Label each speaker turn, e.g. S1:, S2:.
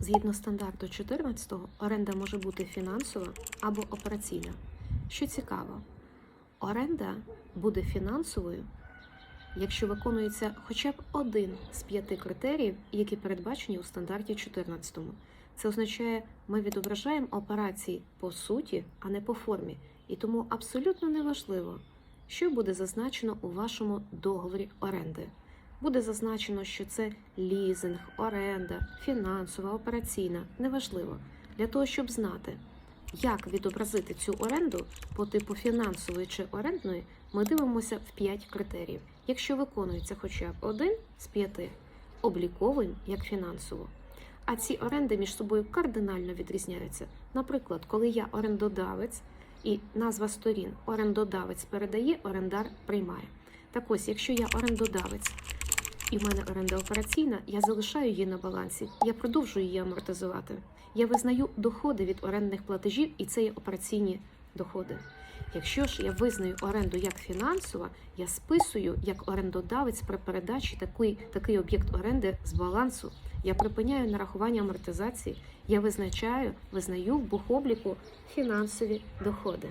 S1: Згідно стандарту 14, оренда може бути фінансова або операційна. Що цікаво, оренда буде фінансовою, якщо виконується хоча б один з п'яти критеріїв, які передбачені у стандарті 14. Це означає, ми відображаємо операції по суті, а не по формі. І тому абсолютно неважливо, що буде зазначено у вашому договорі оренди. Буде зазначено, що це лізинг, оренда, фінансова, операційна, неважливо. Для того, щоб знати, як відобразити цю оренду по типу фінансової чи орендної, ми дивимося в 5 критеріїв. Якщо виконується хоча б один з п'яти, обліковуємо як фінансово. А ці оренди між собою кардинально відрізняються. Наприклад, коли я орендодавець і назва сторін орендодавець передає, орендар приймає. Так ось, якщо я орендодавець і в мене оренда операційна, я залишаю її на балансі, я продовжую її амортизувати. Я визнаю доходи від орендних платежів, і це є операційні доходи. Якщо ж я визнаю оренду як фінансова, я списую як орендодавець при передачі такий, такий об'єкт оренди з балансу. Я припиняю нарахування амортизації, я визначаю, визнаю в бухобліку фінансові доходи.